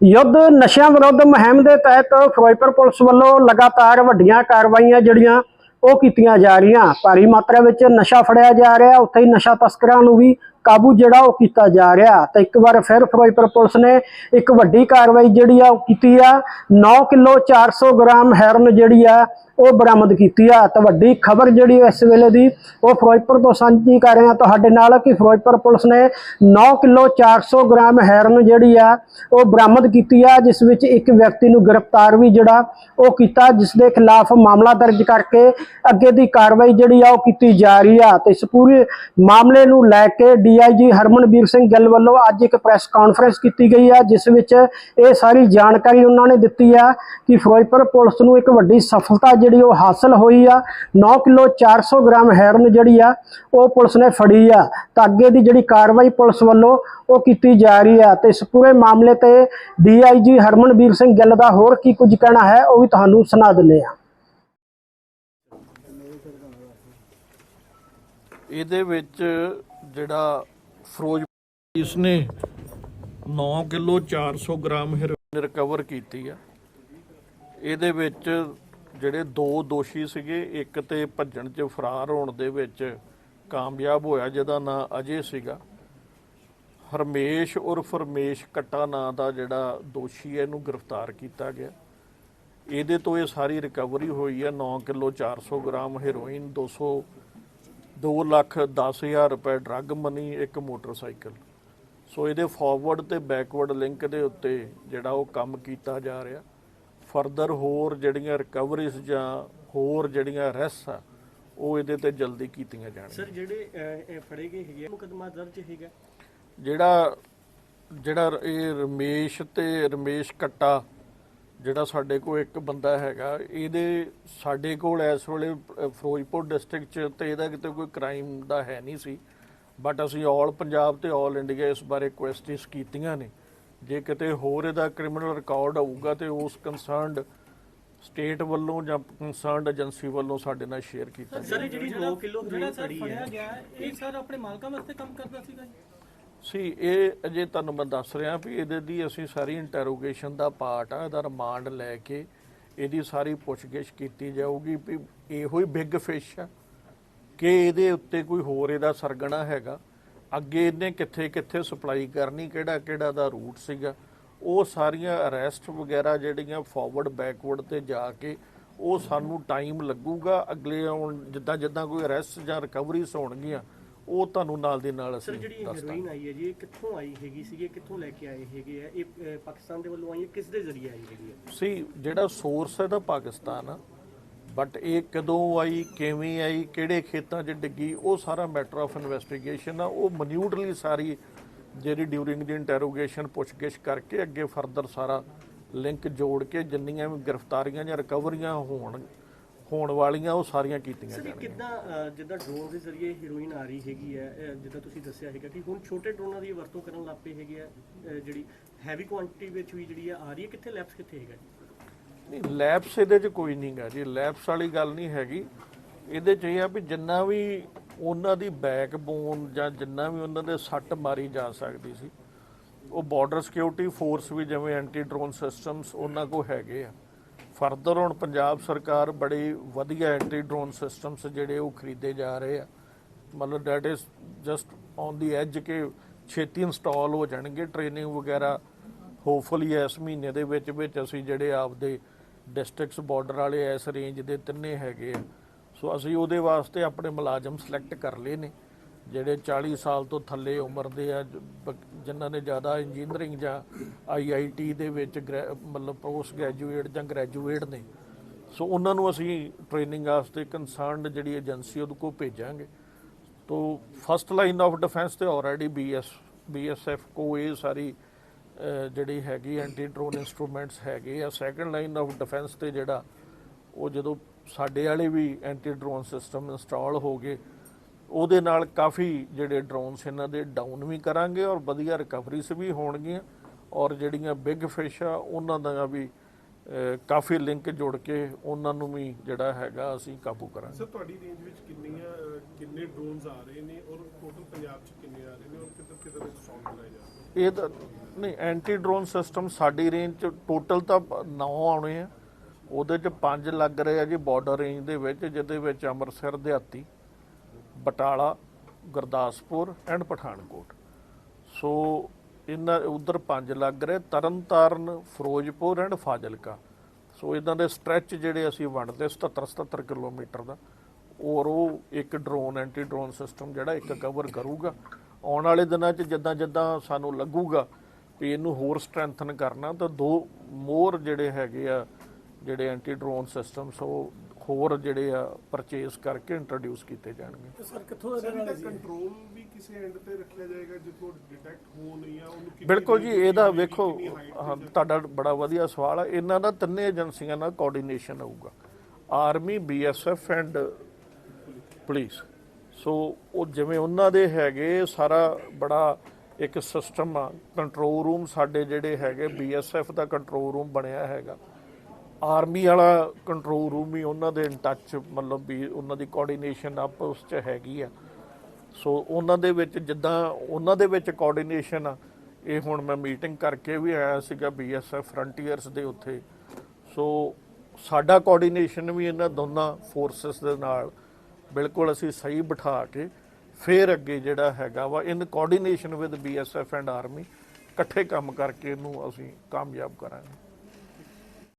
ਯੁੱਧ ਨਸ਼ਿਆਂ ਵਿਰੁੱਧ ਮੁਹਿੰਮ ਦੇ ਤਹਿਤ ਫਿਰੋਜ਼ਪੁਰ ਪੁਲਿਸ ਵੱਲੋਂ ਲਗਾਤਾਰ ਵੱਡੀਆਂ ਕਾਰਵਾਈਆਂ ਜਿਹੜੀਆਂ ਉਹ ਕੀਤੀਆਂ ਜਾ ਰਹੀਆਂ। ਭਾਰੀ ਮਾਤਰਾ ਵਿੱਚ ਨਸ਼ਾ ਫੜਿਆ ਜਾ ਰਿਹਾ, ਉੱਥੇ ਹੀ ਨਸ਼ਾ ਤਸਕਰਾਂ ਨੂੰ ਵੀ ਕਾਬੂ ਜਿਹੜਾ ਉਹ ਕੀਤਾ ਜਾ ਰਿਹਾ। ਤਾਂ ਇੱਕ ਵਾਰ ਫਿਰ ਫਿਰੋਜ਼ਪੁਰ ਪੁਲਿਸ ਨੇ ਇੱਕ ਵੱਡੀ ਕਾਰਵਾਈ ਜਿਹੜੀ ਆ ਉਹ ਕੀਤੀ ਆ। 9 ਕਿਲੋ 400 ਗ੍ਰਾਮ ਹੈਰਨ ਜਿਹੜੀ ਆ ਉਹ ਬਰਾਮਦ ਕੀਤੀ ਆ। ਤਾਂ ਵੱਡੀ ਖਬਰ ਜਿਹੜੀ ਇਸ ਵੇਲੇ ਦੀ, ਉਹ ਫਿਰੋਜ਼ਪੁਰ ਤੋਂ ਸਾਂਝੀ ਕਰ ਰਹੇ ਹਾਂ ਤੁਹਾਡੇ ਨਾਲ ਕਿ ਫਿਰੋਜ਼ਪੁਰ ਪੁਲਿਸ ਨੇ 9 ਕਿਲੋ 400 ਗ੍ਰਾਮ ਹੈਰਨ ਜਿਹੜੀ ਆ, ਉਹ ਬਰਾਮਦ ਕੀਤੀ ਆ, ਜਿਸ ਵਿੱਚ ਇੱਕ ਵਿਅਕਤੀ ਨੂੰ ਗ੍ਰਿਫਤਾਰ ਵੀ ਜਿਹੜਾ, ਉਹ ਕੀਤਾ, ਜਿਸ ਦੇ ਖਿਲਾਫ ਮਾਮਲਾ ਦਰਜ ਕਰਕੇ ਅੱਗੇ ਦੀ ਕਾਰਵਾਈ ਜਿਹੜੀ ਆ, ਉਹ ਕੀਤੀ ਜਾ ਰਹੀ ਆ। ਤੇ ਇਸ ਪੂਰੇ ਮਾਮਲੇ ਨੂੰ ਲੈ ਕੇ ਡੀਆਈਜੀ ਹਰਮਨਵੀਰ ਸਿੰਘ ਗਿੱਲ ਵੱਲੋਂ ਅੱਜ ਇੱਕ ਪ੍ਰੈਸ ਕਾਨਫਰੰਸ ਕੀਤੀ ਗਈ ਆ, ਜਿਸ ਵਿੱਚ ਇਹ ਸਾਰੀ ਜਾਣਕਾਰੀ ਉਹਨਾਂ ਨੇ ਦਿੱਤੀ ਆ ਕਿ ਫਿਰੋਜ਼ਪੁਰ ਪੁਲਿਸ ਨੂੰ ਇੱਕ ਵੱਡੀ ਸਫਲਤਾ ਜਿਹੜੀ ਉਹ ਹਾਸਲ ਹੋਈ ਆ 9 ਕਿਲੋ 400 ਗ੍ਰਾਮ ਹੈਰਨ ਜਿਹੜੀ ਆ, ਉਹ ਪੁਲਿਸ ਨੇ ਫੜੀ ਆ। ਤਾਂ ਅੱਗੇ ਦੀ ਜਿਹੜੀ ਕਾਰਵਾਈ ਪੁਲਿਸ ਵੱਲੋਂ ਉਹ ਕੀਤੀ ਜਾ ਰਹੀ ਆ। ਤੇ ਇਸ ਪੂਰੇ ਮਾਮਲੇ ਤੇ ਡੀਆਈਜੀ ਹਰਮਨਵੀਰ ਸਿੰਘ ਗਿੱਲ ਦਾ ਹੋਰ ਕੀ ਕੁਝ ਕਹਿਣਾ ਹੈ, ਉਹ ਵੀ ਤੁਹਾਨੂੰ ਸੁਣਾ ਦਿੰਦੇ ਆ। ਇਹਦੇ ਵਿੱਚ ਜਿਹੜਾ ਫਿਰੋਜ਼ ਪੁਲਿਸ ਨੇ 9 ਕਿਲੋ 400 ਗ੍ਰਾਮ ਹੈਰੋਇਨ ਰਿਕਵਰ ਕੀਤੀ ਆ। ਇਹਦੇ ਵਿੱਚ ਜਿਹੜੇ ਦੋ ਦੋਸ਼ੀ ਸੀਗੇ, ਇੱਕ ਤੇ ਭੱਜਣ 'ਚ ਫਰਾਰ ਹੋਣ ਦੇ ਵਿੱਚ ਕਾਮਯਾਬ ਹੋਇਆ, ਜਿਹਦਾ ਨਾਂ ਅਜੇ ਸੀਗਾ ਹਰਮੇਸ਼ ਉਰਫ ਰਮੇਸ਼ ਕੱਟਾ ਨਾਂ ਦਾ ਜਿਹੜਾ ਦੋਸ਼ੀ ਹੈ, ਇਹਨੂੰ ਗ੍ਰਿਫਤਾਰ ਕੀਤਾ ਗਿਆ। ਇਹਦੇ ਤੋਂ ਇਹ ਸਾਰੀ ਰਿਕਵਰੀ ਹੋਈ ਹੈ 9 ਕਿਲੋ 400 ਗ੍ਰਾਮ ਹੈਰੋਇਨ 200 2 ਲੱਖ 10 ਹਜ਼ਾਰ ਰੁਪਏ ਡਰੱਗ ਮਨੀ, ਇੱਕ ਮੋਟਰਸਾਈਕਲ। ਸੋ ਇਹਦੇ ਫਾਰਵਰਡ ਤੇ ਬੈਕਵਰਡ ਲਿੰਕ ਦੇ ਉੱਤੇ ਜਿਹੜਾ ਉਹ ਕੰਮ ਕੀਤਾ ਜਾ ਰਿਹਾ। ਫਰਦਰ ਹੋਰ ਜਿਹੜੀਆਂ ਰਿਕਵਰੀਜ਼ ਜਾਂ ਹੋਰ ਜਿਹੜੀਆਂ ਅਰੈਸਟ ਆ ਉਹ ਇਹਦੇ ਤੇ ਜਲਦੀ ਕੀਤੀਆਂ ਜਾਣਗੀਆਂ। ਸਰ ਜਿਹੜੇ ਫੜੇ ਗਏ ਹੈਗੇ ਮੁਕੱਦਮਾ ਦਰਜ ਹੈਗਾ? ਜਿਹੜਾ ਜਿਹੜਾ ਇਹ ਰਮੇਸ਼ ਤੇ ਰਮੇਸ਼ ਕੱਟਾ ਜਿਹੜਾ ਸਾਡੇ ਕੋਲ ਇੱਕ ਬੰਦਾ ਹੈਗਾ ਇਹਦੇ ਸਾਡੇ ਕੋਲ ਇਸ ਵੇਲੇ ਫਿਰੋਜ਼ਪੁਰ ਡਿਸਟ੍ਰਿਕਟ ਚ ਤੇ ਇਹਦਾ ਕਿਤੇ ਕੋਈ ਕ੍ਰਾਈਮ ਦਾ ਹੈ ਨਹੀਂ ਸੀ ਬਟ ਅਸੀਂ ਆਲ ਪੰਜਾਬ ਤੇ ਆਲ ਇੰਡੀਆ ਇਸ ਬਾਰੇ ਕੁਐਸਟਿਸ ਕੀਤੀਆਂ ਨੇ। ਜੇ ਕਿਤੇ ਹੋਰ ਇਹਦਾ ਕ੍ਰਿਮੀਨਲ ਰਿਕਾਰਡ ਹੋਊਗਾ ਤੇ ਉਸ ਕੰਸਰਨਡ ਸਟੇਟ ਵੱਲੋਂ ਜਾਂ ਕੰਸਰਨਡ ਏਜੰਸੀ ਵੱਲੋਂ ਸਾਡੇ ਨਾਲ ਸ਼ੇਅਰ ਕੀਤਾ ਸਰ ਇਹ ਜਿਹੜੀ 2 ਕਿਲੋ ਜਿਹੜਾ ਹੈਰੋਇਨ ਸਰ ਫੜੀ ਫੜਿਆ ਹੈ। ਗਿਆ ਹੈ, ਇਹ ਸਰ ਆਪਣੇ ਮਾਲਕਾਂ ਵਾਸਤੇ ਕੰਮ ਕਰਦਾ ਸੀਗਾ ਜੀ? ਸੀ ਇਹ ਅਜੇ ਤੁਹਾਨੂੰ ਮੈਂ ਦੱਸ ਰਿਹਾ ਵੀ ਇਹਦੇ ਦੀ ਅਸੀਂ ਸਾਰੀ ਇੰਟਰੋਗੇਸ਼ਨ ਦਾ ਪਾਰਟ ਆ ਇਹਦਾ ਰਿਮਾਂਡ ਲੈ ਕੇ ਇਹਦੀ ਸਾਰੀ ਪੁੱਛਗਿੱਛ ਕੀਤੀ ਜਾਊਗੀ ਵੀ ਇਹੋ ਹੀ ਬਿਗ ਫਿਸ਼ ਆ ਕਿ ਇਹਦੇ ਉੱਤੇ ਕੋਈ ਹੋਰ ਇਹਦਾ ਸਰਗਣਾ ਹੈਗਾ। ਅੱਗੇ ਇਹਨੇ ਕਿੱਥੇ ਕਿੱਥੇ ਸਪਲਾਈ ਕਰਨੀ ਕਿਹੜਾ ਕਿਹੜਾ ਦਾ ਰੂਟ ਸੀਗਾ ਉਹ ਸਾਰੀਆਂ ਅਰੈਸਟ ਵਗੈਰਾ ਜਿਹੜੀਆਂ ਫਾਰਵਰਡ ਬੈਕਵਰਡ ਤੇ ਜਾ ਕੇ ਉਹ ਸਾਨੂੰ ਟਾਈਮ ਲੱਗੂਗਾ। ਅਗਲੇ ਹੁਣ ਜਿੱਦਾਂ ਜਿੱਦਾਂ ਕੋਈ ਅਰੈਸਟ ਜਾਂ ਰਿਕਵਰੀਜ਼ ਹੋਣਗੀਆਂ ਉਹ ਤੁਹਾਨੂੰ ਨਾਲ ਦੀ ਨਾਲ ਅਸੀਂ ਜਿਹੜੀ ਹੈਰੋਇਨ ਆਈ ਹੈ ਜੀ ਇਹ ਕਿੱਥੋਂ ਆਈ ਹੈਗੀ ਸੀ ਇਹ ਕਿੱਥੋਂ ਲੈ ਕੇ ਆਏ ਹੈਗੇ ਆ? ਇਹ ਪਾਕਿਸਤਾਨ ਦੇ ਵੱਲੋਂ ਆਈ ਹੈ ਕਿਸ ਦੇ ਜ਼ਰੀਏ ਆਈ ਹੈਗੀ ਹੈ? ਸੀ ਜਿਹੜਾ ਸੋਰਸ ਹੈ ਦਾ ਪਾਕਿਸਤਾਨ ਆ ਬਟ ਇਹ ਕਦੋਂ ਆਈ ਕਿਵੇਂ ਆਈ ਕਿਹੜੇ ਖੇਤਾਂ 'ਚ ਡਿੱਗੀ ਉਹ ਸਾਰਾ ਮੈਟਰ ਆਫ ਇਨਵੈਸਟੀਗੇਸ਼ਨ ਆ। ਉਹ ਮਨਿਊਟਲੀ ਸਾਰੀ ਜਿਹੜੀ ਡਿਊਰਿੰਗ ਦੀ ਇੰਟਰੋਗੇਸ਼ਨ ਪੁੱਛਗਿੱਛ ਕਰਕੇ ਅੱਗੇ ਫਰਦਰ ਸਾਰਾ ਲਿੰਕ ਜੋੜ ਕੇ ਜਿੰਨੀਆਂ ਵੀ ਗ੍ਰਿਫਤਾਰੀਆਂ ਜਾਂ ਰਿਕਵਰੀਆਂ ਹੋਣ ਹੋਣ ਵਾਲੀਆਂ ਉਹ ਸਾਰੀਆਂ ਕੀਤੀਆਂ ਸਰ ਜਾਣਗੀਆਂ। ਕਿੱਦਾਂ ਅਹ, ਜਿੱਦਾਂ ਡਰੋਨ ਦੇ ਜ਼ਰੀਏ ਹੈਰੋਇਨ ਆ ਰਹੀ ਹੈਗੀ ਹੈ ਜਿੱਦਾਂ ਤੁਸੀਂ ਦੱਸਿਆ ਹੈਗਾ ਕਿ ਹੁਣ ਛੋਟੇ ਡਰੋਨਾਂ ਦੀ ਵਰਤੋਂ ਕਰਨ ਲੱਗ ਪਏ ਹੈਗੇ ਆ ਜਿਹੜੀ ਹੈਵੀ ਕੁਆਂਟੀਟੀ ਵਿੱਚ ਵੀ ਜਿਹੜੀ ਆ ਆ ਰਹੀ ਹੈ ਕਿੱਥੇ ਲੈਪਸ ਕਿੱਥੇ ਹੈਗਾ ਜੀ? ਨਹੀਂ ਲੈਪਸ ਇਹਦੇ 'ਚ ਕੋਈ ਨਹੀਂਗਾ ਜੀ। ਲੈਪਸ ਵਾਲੀ ਗੱਲ ਨਹੀਂ ਹੈਗੀ। ਇਹਦੇ 'ਚ ਇਹ ਆ ਵੀ ਜਿੰਨਾ ਵੀ ਉਹਨਾਂ ਦੀ ਬੈਕਬੋਨ ਜਾਂ ਜਿੰਨਾ ਵੀ ਉਹਨਾਂ ਦੇ ਸੱਟ ਮਾਰੀ ਜਾ ਸਕਦੀ ਸੀ, ਉਹ ਬਾਰਡਰ ਸਿਕਿਉਰਿਟੀ ਫੋਰਸ ਵੀ ਜਿਵੇਂ ਐਂਟੀ ਡਰੋਨ ਸਿਸਟਮਸ ਉਹਨਾਂ ਕੋ ਹੈਗੇ ਆ। ਫਰਦਰ ਹੁਣ ਪੰਜਾਬ ਸਰਕਾਰ ਬੜੀ ਵਧੀਆ ਐਂਟੀ ਡਰੋਨ ਸਿਸਟਮਸ ਜਿਹੜੇ ਉਹ ਖਰੀਦੇ ਜਾ ਰਹੇ ਆ। ਮਤਲਬ that is just on the edge ਕੇ ਛੇਤੀ ਇੰਸਟਾਲ ਹੋ ਜਾਣਗੇ। ਟ੍ਰੇਨਿੰਗ ਵਗੈਰਾ ਹੋਪਫੁਲੀ ਇਸ ਮਹੀਨੇ ਦੇ ਵਿੱਚ ਵਿੱਚ ਅਸੀਂ ਜਿਹੜੇ ਆਪਦੇ ਡਿਸਟ੍ਰਿਕਟਸ ਬਾਰਡਰ ਵਾਲੇ ਇਸ ਰੇਂਜ ਦੇ ਤਿੰਨੇ ਹੈਗੇ ਆ। ਸੋ ਅਸੀਂ ਉਹਦੇ ਵਾਸਤੇ ਆਪਣੇ ਮੁਲਾਜ਼ਮ ਸਿਲੈਕਟ ਕਰ ਲਏ ਨੇ, ਜਿਹੜੇ 40 ਸਾਲ ਤੋਂ ਥੱਲੇ ਉਮਰ ਦੇ ਆ ਬ- ਜਿਨ੍ਹਾਂ ਨੇ ਜ਼ਿਆਦਾ ਇੰਜੀਨੀਅਰਿੰਗ ਜਾਂ ਆਈਆਈਟੀ ਦੇ ਵਿੱਚ ਗ੍ਰੈ- ਮਤਲਬ ਪੋਸਟ ਗ੍ਰੈਜੂਏਟ ਜਾਂ ਗ੍ਰੈਜੂਏਟ ਨੇ। ਸੋ ਉਹਨਾਂ ਨੂੰ ਅਸੀਂ ਟ੍ਰੇਨਿੰਗ ਵਾਸਤੇ ਕੰਸਰਨਡ ਜਿਹੜੀ ਏਜੰਸੀ ਉਹਦੇ ਕੋਲ ਭੇਜਾਂਗੇ। ਤੋ ਫਸਟ ਲਾਈਨ ਆਫ ਡਿਫੈਂਸ ਤੇ ਆਲਰੇਡੀ ਬੀਐਸ ਬੀਐਸਐਫ ਕੋ ਇਹ ਸਾਰੀ ਜਿਹੜੀ ਹੈਗੀ ਐਂਟੀ ਡਰੋਨ ਇਨਸਟਰੂਮੈਂਟਸ ਹੈਗੇ ਆ ਸੈਕੰਡ ਲਾਈਨ ਆਫ ਡਿਫੈਂਸ ਤੇ ਜਿਹੜਾ ਉਹ ਜਦੋਂ ਸਾਡੇ ਵਾਲੇ ਵੀ ਐਂਟੀ ਡਰੋਨ ਸਿਸਟਮ ਇੰਸਟਾਲ ਹੋ ਗਏ, ਉਹਦੇ ਨਾਲ ਕਾਫੀ ਜਿਹੜੇ ਡਰੋਨਸ ਇਹਨਾਂ ਦੇ ਡਾਊਨ ਵੀ ਕਰਾਂਗੇ ਔਰ ਵਧੀਆ ਰਿਕਵਰੀਜ਼ ਵੀ ਹੋਣਗੀਆਂ ਔਰ ਜਿਹੜੀਆਂ ਬਿਗ ਫਿਸ਼ ਆ, ਉਹਨਾਂ ਦਾ ਵੀ ਕਾਫੀ ਲਿੰਕ ਜੁੜ ਕੇ ਉਹਨਾਂ ਨੂੰ ਵੀ ਜਿਹੜਾ ਹੈਗਾ ਅਸੀਂ ਕਾਬੂ ਕਰਾਂਗੇ। ਸਰ ਤੁਹਾਡੀ ਰੇਂਜ ਵਿੱਚ ਕਿੰਨੀਆਂ ਕਿੰਨੇ ਡਰੋਨਸ ਆ ਰਹੇ ਨੇ ਔਰ ਟੋਟਲ ਪੰਜਾਬ 'ਚ ਕਿੰਨੇ ਆ ਰਹੇ ਨੇ ਔਰ ਕਿੱਧਰ ਕਿੱਧਰ ਜਾ ਰਹੇ ਨੇ? ਇਹ ਤਾਂ ਨਹੀਂ ਐਂਟੀ ਡਰੋਨ ਸਿਸਟਮ ਸਾਡੀ ਰੇਂਜ ਚ ਟੋਟਲ ਤਾਂ 9 ਆਉਣੇ ਆ। ਉਹਦੇ ਚ 5 ਲੱਗ ਰਹੇ ਆ ਜੀ ਬਾਰਡਰ ਰੇਂਜ ਦੇ ਵਿੱਚ ਜਿਹਦੇ ਵਿੱਚ ਅੰਮ੍ਰਿਤਸਰ ਦਿਹਾਤੀ ਬਟਾਲਾ ਗੁਰਦਾਸਪੁਰ ਐਂਡ ਪਠਾਨਕੋਟ। ਸੋ ਇਹਨਾਂ ਉਧਰ 5 ਲੱਗ ਰਹੇ, ਤਰਨਤਾਰਨ, ਫਿਰੋਜ਼ਪੁਰ ਐਂਡ ਫਾਜ਼ਿਲਕਾ। ਸੋ ਇਦਾਂ ਦੇ ਸਟ੍ਰੈਚ ਜਿਹੜੇ ਅਸੀਂ ਵੰਡਦੇ 77 77 ਕਿਲੋਮੀਟਰ ਦਾ। ਔਰ ਉਹ ਇੱਕ ਡਰੋਨ ਐਂਟੀ ਡਰੋਨ ਸਿਸਟਮ ਜਿਹੜਾ ਇੱਕ ਕਵਰ ਕਰੂਗਾ। ਆਉਣ ਵਾਲੇ ਦਿਨਾਂ 'ਚ ਜਿੱਦਾਂ ਜਿੱਦਾਂ ਸਾਨੂੰ ਲੱਗੂਗਾ ਵੀ ਇਹਨੂੰ ਹੋਰ ਸਟਰੈਂਥਨ ਕਰਨਾ, ਤਾਂ ਦੋ ਮੋਰ ਜਿਹੜੇ ਹੈਗੇ ਆ, ਜਿਹੜੇ ਐਂਟੀ ਡਰੋਨ ਸਿਸਟਮ ਸੋ ਹੋਰ ਜਿਹੜੇ ਆ ਪਰਚੇਸ ਕਰਕੇ ਇੰਟਰੋਡਿਊਸ ਕੀਤੇ ਜਾਣਗੇ। ਸਰ ਕਿੱਥੋਂ ਸਰ ਇਹਦਾ ਕੰਟਰੋਲ ਵੀ ਕਿਸੇ ਐਂਡ ਤੇ ਰੱਖਿਆ ਜਾਏਗਾ ਜਿੱਥੋਂ ਡਿਟੈਕਟ ਹੋਣ ਜਾਂ ਉਹਨੂੰ ਕਿੰਨੀ ਬਿਲਕੁਲ ਜੀ ਇਹਦਾ ਵੇਖੋ ਹਾਂ, ਤੁਹਾਡਾ ਬੜਾ ਵਧੀਆ ਸਵਾਲ ਹੈ ਇਹਨਾਂ ਦਾ ਤਿੰਨੇ ਏਜੰਸੀਆਂ ਨਾਲ ਕੋਆਰਡੀਨੇਸ਼ਨ ਹੋਊਗਾ। Army BSF and police so ਉਹ ਜਿਵੇਂ ਉਹਨਾਂ ਦੇ ਹੈਗੇ ਸਾਰਾ ਬੜਾ ਇੱਕ ਸਿਸਟਮ ਆ। ਕੰਟਰੋਲ ਰੂਮ ਸਾਡੇ ਜਿਹੜੇ ਹੈਗੇ ਬੀਐਸਐਫ ਦਾ ਕੰਟਰੋਲ ਰੂਮ ਬਣਿਆ ਹੈਗਾ। ਆਰਮੀ ਵਾਲਾ ਕੰਟਰੋਲ ਰੂਮ ਹੀ ਉਹਨਾਂ ਦੇ ਇਨ ਟੱਚ ਮਤਲਬ ਵੀ ਉਹਨਾਂ ਦੀ ਕੋਆਰਡੀਨੇਸ਼ਨ ਆਪਸ ਚ ਹੈਗੀ ਆ। ਸੋ ਉਹਨਾਂ ਦੇ ਵਿੱਚ ਜਿੱਦਾਂ ਉਹਨਾਂ ਦੇ ਵਿੱਚ ਕੋਆਰਡੀਨੇਸ਼ਨ ਆ, ਇਹ ਹੁਣ ਮੈਂ ਮੀਟਿੰਗ ਕਰਕੇ ਵੀ ਆਇਆ ਸੀਗਾ ਬੀਐਸਐਫ ਫਰੰਟੀਅਰਸ ਦੇ ਉੱਥੇ। ਸੋ ਸਾਡਾ ਕੋਆਰਡੀਨੇਸ਼ਨ ਵੀ ਇਹਨਾਂ ਦੋਨਾਂ ਫੋਰਸਸ ਦੇ ਨਾਲ ਬਿਲਕੁਲ ਅਸੀਂ ਸਹੀ ਬਿਠਾ ਕੇ ਫੇਰ ਅੱਗੇ ਜਿਹੜਾ ਹੈਗਾ ਵਾ in coordination with BSF and army ਇਕੱਠੇ ਕੰਮ ਕਰਕੇ ਇਹਨੂੰ ਅਸੀਂ ਕਾਮਯਾਬ ਕਰਾਂਗੇ।